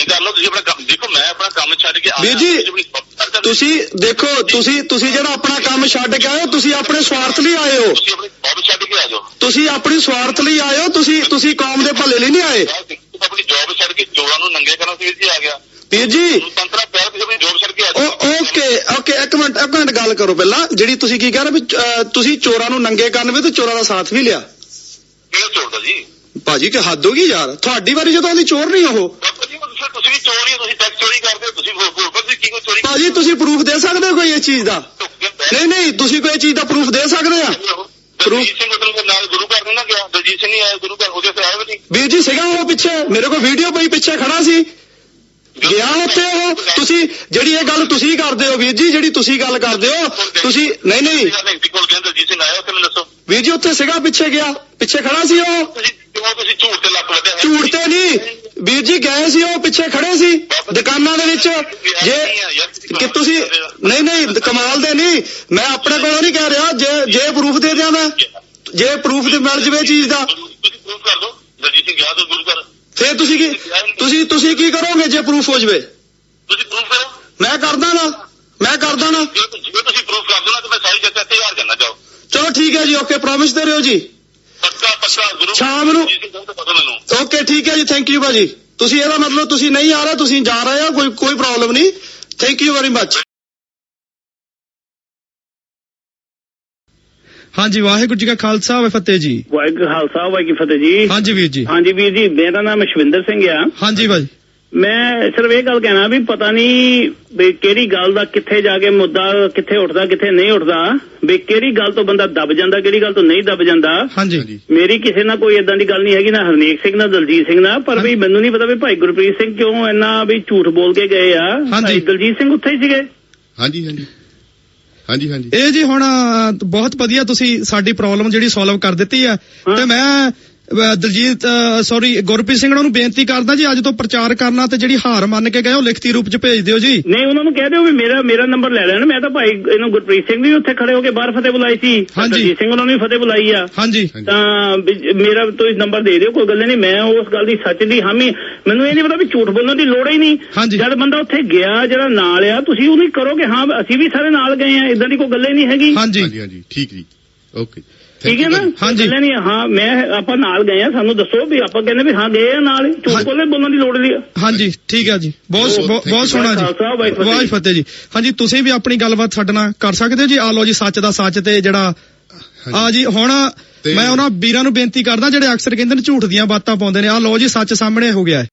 ਤੁਸੀਂ ਕਰ ਲਓ ਤੁਸੀਂ ਆਪਣਾ ਕੰਮ ਦੇਖੋ ਮੈਂ ਆਪਣਾ ਕੰਮ ਛੱਡ ਕੇ ਆਇਆ ਵੀਰ ਜੀ, ਤੁਸੀਂ ਦੇਖੋ ਤੁਸੀਂ ਤੁਸੀਂ ਜਿਹੜਾ ਆਪਣਾ ਕੰਮ ਛੱਡ ਕੇ ਆਏ ਹੋ ਤੁਸੀਂ ਆਪਣੇ ਸਵਾਰਥ ਲਈ ਆਏ ਹੋ। ਤੁਸੀਂ ਆਪਣੀ ਜੌਬ ਛੱਡ ਕੇ ਆ ਜਾਓ। ਤੁਸੀਂ ਆਪਣੀ ਸਵਾਰਥ ਲਈ ਆਏ ਹੋ ਤੁਸੀਂ ਤੁਸੀਂ ਕੌਮ ਦੇ ਭਲੇ ਲਈ ਨਹੀਂ ਆਏ। ਆਪਣੀ ਜੌਬ ਛੱਡ ਕੇ ਚੋਰਾਂ ਨੂੰ ਨੰਗੇ ਕਰਨ ਸੀ ਜੀ ਆ ਗਿਆ। ਵੀਰ ਜੀ। ਤੁਹਾਨੂੰ ਤੰਤਰਾ ਪਿਆ ਤੁਸੀਂ ਆਪਣੀ ਜੌਬ ਛੱਡ ਕੇ ਆ ਜਾਓ। ਉਹ ਓਕੇ ਓਕੇ ਇੱਕ ਮਿੰਟ ਇੱਕ ਮਿੰਟ ਗੱਲ ਕਰੋ ਪਹਿਲਾਂ। ਜਿਹੜੀ ਤੁਸੀਂ ਕੀ ਕਹਿ ਰਹੇ ਵੀ ਤੁਸੀਂ ਚੋਰਾਂ ਨੂੰ ਨੰਗੇ ਕਰਨ ਵੀ ਤੇ ਚੋਰਾਂ ਦਾ ਸਾਥ ਵੀ ਲਿਆ। ਕਿਹੜਾ ਚੋਰ ਦਾ ਜੀ? ਭਾਜੀ ਕਿ ਹੱਦ ਹੋ ਗਈ ਯਾਰ। ਤੁਹਾਡੀ ਵਾਰੀ ਜਦੋਂ ਆਉਂਦੀ ਚੋਰ ਨਹੀਂ ਉਹ। ਚੋਰ ਤੁਸੀਂ ਟੈਕਸ ਚੋਰੀ ਕਰਦੇ ਹੋ ਤੁਸੀਂ ਹੋਰ ਤੁਸੀਂ ਕੀ ਕੋਈ ਚੋਰੀ ਭਾਜੀ ਤੁਸੀਂ ਪ੍ਰੂਫ ਦੇ ਸਕਦੇ ਹੋ ਕੋਈ ਇਸ ਚੀਜ਼ ਦਾ? ਨਹੀਂ ਨਹੀਂ ਤੁਸੀਂ ਕੋਈ ਚੀਜ਼ ਦਾ ਪ੍ਰੂਫ ਦੇ ਸਕਦੇ ਆ? ਦਲਜੀਤ ਸਿੰਘ ਉਦੋਂ ਦੇ ਨਾਲ ਗੁਰੂ ਘਰ ਨੂੰ ਨਾ ਗਿਆ ਦਲਜੀਤ ਸਿੰਘ ਨਹੀਂ ਆਇਆ ਗੁਰੂ ਘਰ ਉਹਦੇ ਤੇ ਆਇਆ ਵੀ ਨਹੀਂ। ਵੀਰ ਜੀ ਸੀਗਾ ਉਹ ਪਿੱਛੇ ਮੇਰੇ ਕੋਲ ਵੀਡੀਓ ਪਈ ਪਿੱਛੇ ਖੜਾ ਸੀ। ਗਿਆ ਉੱਥੇ ਉਹ? ਤੁਸੀਂ ਜਿਹੜੀ ਇਹ ਗੱਲ ਤੁਸੀਂ ਕਰਦੇ ਹੋ ਵੀਰ ਜੀ ਜਿਹੜੀ ਤੁਸੀਂ ਗੱਲ ਕਰਦੇ ਹੋ ਤੁਸੀਂ ਨਹੀਂ ਨਹੀਂ। ਕੋਲ ਕਹਿੰਦੇ ਦਲਜੀਤ ਸਿੰਘ ਆਇਆ ਉੱਥੇ ਮੈਨੂੰ ਦੱਸੋ। ਵੀਰ ਜੀ ਉੱਥੇ ਸੀਗਾ ਪਿੱਛੇ ਗਿਆ ਪਿੱਛੇ ਖੜਾ ਸੀ ਉਹ। ਤੁਸੀਂ ਝੂਠ ਤੇ ਵੱਟਿਆ ਹੈ? ਝੂਠ ਤੇ ਨਹੀਂ। ਵੀਰ ਜੀ ਗਏ ਸੀ ਉਹ ਪਿੱਛੇ ਖੜੇ ਸੀ ਦੁਕਾਨਾਂ ਦੇ ਵਿੱਚ। ਜੇ ਕਿ ਤੁਸੀਂ ਨਹੀਂ ਨਹੀਂ ਕਮਾਲ ਦੇ ਨਹੀਂ। ਮੈਂ ਆਪਣੇ ਕੋਲੋਂ ਨਹੀਂ ਕਹਿ ਰਿਹਾ ਜੇ ਜੇ ਪ੍ਰੂਫ ਦੇ ਦਿਆਂ ਮੈਂ ਜੇ ਪ੍ਰੂਫ ਦੇ ਮਿਲ ਜਵੇ ਚੀਜ਼ ਦਾ। ਪ੍ਰੂਫ ਕਰ ਗਿਆ ਤਾਂ ਗੁਰੂ ਫੇਰ ਤੁਸੀਂ ਕੀ ਤੁਸੀਂ ਤੁਸੀਂ ਕੀ ਕਰੋਗੇ ਜੇ ਪ੍ਰੂਫ ਹੋ ਜਵੇ? ਤੁਸੀਂ ਪ੍ਰੂਫ ਕਰੋ ਮੈਂ ਕਰਦਾ ਨਾ ਮੈਂ ਕਰਦਾ ਨਾ। ਜੇ ਤੁਸੀਂ ਪ੍ਰੂਫ ਕਰ ਨਾ ਤਾਂ ਮੈਂ ਸਾਰੀ ਜਗ੍ਹਾ ਤੇ ਕਰਨਾ ਚਾਹੋ। ਚਲੋ ਠੀਕ ਹੈ ਜੀ ਓਕੇ ਪ੍ਰੋਮਿਸ ਦੇ ਰਹੇ ਹੋ ਜੀ। ਪੱਕਾ ਪੱਕਾ ਗੁਰੂ ਸ਼ਾਮ ਨੂੰ- ਓਕੇ ਠੀਕ ਹੈ ਜੀ ਥੈਂਕ ਯੂ ਭਾਜੀ। ਤੁਸੀਂ ਇਹਦਾ ਮਤਲਬ ਤੁਸੀਂ ਨਹੀਂ ਆ ਰਹੇ ਤੁਸੀਂ ਜਾ ਰਹੇ ਹੋ ਕੋਈ ਕੋਈ ਪ੍ਰੋਬਲਮ ਨਹੀਂ। ਥੈਂਕ ਯੂ ਵੈਰੀ ਮੱਚ ਹਾਂਜੀ ਵਾਹਿਗੁਰੂ ਜੀ ਕਾ ਖਾਲਸਾ ਵੇ ਫਤਿਹ ਜੀ। ਵਾਹਿਗੁਰੂ ਖਾਲਸਾ ਵਾਹਿਗੁਰੂ ਫਤਿਹ ਜੀ। ਹਾਂਜੀ ਵੀਰ ਜੀ। ਹਾਂਜੀ ਵੀਰ ਜੀ ਮੇਰਾ ਨਾਮ ਅਸ਼ਵਿੰਦਰ ਸਿੰਘ ਆ। ਹਾਂਜੀ ਭਾਈ ਮੈਂ ਸਿਰਫ ਇਹ ਗੱਲ ਕਹਿਣਾ ਵੀ ਪਤਾ ਨਹੀਂ ਵੀ ਕਿਹੜੀ ਗੱਲ ਦਾ ਕਿੱਥੇ ਜਾ ਕੇ ਮੁੱਦਾ ਕਿੱਥੇ ਉੱਠਦਾ ਕਿੱਥੇ ਨਹੀਂ ਉੱਠਦਾ। ਵੀ ਕਿਹੜੀ ਗੱਲ ਤੋਂ ਬੰਦਾ ਦਬ ਜਾਂਦਾ ਕਿਹੜੀ ਗੱਲ ਤੋਂ ਨਹੀਂ ਦਬ ਜਾਂਦਾ। ਹਾਂਜੀ। ਮੇਰੀ ਕਿਸੇ ਨਾਲ ਕੋਈ ਇਦਾਂ ਦੀ ਗੱਲ ਨਹੀਂ ਹੈਗੀ ਨਾ ਹਰਨੇਕ ਸਿੰਘ ਨਾਲ ਦਲਜੀਤ ਸਿੰਘ ਨਾਲ ਪਰ ਵੀ ਮੈਨੂੰ ਨਹੀਂ ਪਤਾ ਵੀ ਭਾਈ ਗੁਰਪ੍ਰੀਤ ਸਿੰਘ ਕਿਉਂ ਇੰਨਾ ਵੀ ਝੂਠ ਬੋਲ ਕੇ ਗਏ ਆ। ਹਾਂਜੀ। ਭਾਈ ਦਲਜੀਤ ਸਿੰਘ ਉੱਥੇ ਹੀ ਸੀਗੇ। ਹਾਂਜੀ ਹਾਂਜੀ। ਹਾਂਜੀ ਹਾਂਜੀ। ਇਹ ਜੀ ਹੁਣ ਬਹੁਤ ਵਧੀਆ ਤੁਸੀਂ ਸਾਡੀ ਪ੍ਰੋਬਲਮ ਜਿਹੜੀ ਸੋਲਵ ਕਰ ਦਿੱਤੀ ਆ। ਤੇ ਮੈਂ ਦਲਜੀਤ ਸੌਰੀ ਗੁਰਪ੍ਰੀਤ ਸਿੰਘ ਨੂੰ ਬੇਨਤੀ ਕਰਦਾ ਜੀ ਅੱਜ ਤੋਂ ਪ੍ਰਚਾਰ ਕਰਨਾ ਤੇ ਜਿਹੜੀ ਹਾਰ ਮੰਨ ਕੇ ਗਏ ਉਹ ਲਿਖਤੀ ਰੂਪ ਚ ਭੇਜ ਦਿਓ ਜੀ। ਨਹੀਂ ਉਹਨਾਂ ਨੂੰ ਕਹਿ ਦਿਓ ਵੀ ਮੇਰਾ ਮੇਰਾ ਨੰਬਰ ਲੈ ਲੈਣ। ਮੈਂ ਤਾਂ ਭਾਈ ਇਹਨੂੰ ਗੁਰਪ੍ਰੀਤ ਸਿੰਘ ਵੀ ਉੱਥੇ ਖੜੇ ਹੋ ਕੇ ਬਾਹਰ ਫਤਿਹ ਬੁਲਾਈ ਸੀ। ਹਾਂਜੀ। ਦਲਜੀਤ ਸਿੰਘ ਉਹਨਾਂ ਨੂੰ ਵੀ ਫਤਿਹ ਬੁਲਾਈ ਆ। ਹਾਂਜੀ। ਤਾਂ ਵੀ ਮੇਰਾ ਤੁਸੀਂ ਨੰਬਰ ਦੇ ਦਿਓ ਕੋਈ ਗੱਲ ਨਹੀਂ ਮੈਂ ਉਸ ਗੱਲ ਦੀ ਸੱਚ ਦੀ ਹਾਮੀ। ਮੈਨੂੰ ਇਹ ਨਹੀਂ ਪਤਾ ਵੀ ਝੂਠ ਬੋਲਣ ਦੀ ਲੋੜ ਹੀ ਨਹੀਂ। ਜਦ ਬੰਦਾ ਉੱਥੇ ਗਿਆ ਜਿਹੜਾ ਨਾਲ ਆ ਤੁਸੀਂ ਉਹਨੂੰ ਹੀ ਕਰੋ ਕਿ ਹਾਂ ਅਸੀਂ ਵੀ ਸਾਰੇ ਨਾਲ ਗਏ ਆ ਇਦਾਂ ਦੀ ਕੋਈ ਗੱਲ ਹੀ ਨਹੀਂ ਹੈਗੀ। ਹਾਂਜੀ। ਹਾਂਜੀ ਹਾਂਜੀ ਠੀਕ ਜੀ। ਓਕੇ। ਠੀਕ ਹੈ ਨਾ ਹਾਂਜੀ। ਗੱਲ ਨਹੀਂ ਹਾਂ ਮੈਂ ਆਪਾਂ ਨਾਲ ਗਏ ਆ ਸਾਨੂੰ ਦੱਸੋ ਵੀ ਆਪਾਂ ਕਹਿੰਦੇ ਵੀ ਹਾਂ ਗਏ ਆ ਨਾਲ। ਝੂਠ। ਬੋਲੇ ਬੋਲਣ ਦੀ ਲੋੜ ਨਹੀਂ। ਹਾਂਜੀ ਠੀਕ ਹੈ ਜੀ ਬਹੁਤ ਬਹੁਤ. ਸੋਹਣਾ ਜੀ। ਵਾਹਿ ਫਤਿਹ ਜੀ ਹਾਂਜੀ ਤੁਸੀਂ ਵੀ ਆਪਣੀ ਗੱਲਬਾਤ ਸਾਡੇ ਨਾਲ ਕਰ ਸਕਦੇ ਹੋ ਜੀ ਆ ਲਓ ਜੀ ਸੱਚ ਦਾ ਸੱਚ ਤੇ ਜਿਹੜਾ ਆ ਜੀ ਹੁਣ ਮੈਂ ਉਹਨਾਂ ਵੀਰਾਂ ਨੂੰ ਬੇਨਤੀ ਕਰਦਾ ਜਿਹੜੇ ਅਕਸਰ ਕਹਿੰਦੇ ਨੇ ਝੂਠ ਦੀਆਂ ਬਾਤਾਂ ਪਾਉਂਦੇ ਨੇ ਆ ਲਓ ਜੀ ਸੱਚ ਸਾਹਮਣੇ ਹੋ ਗਿਆ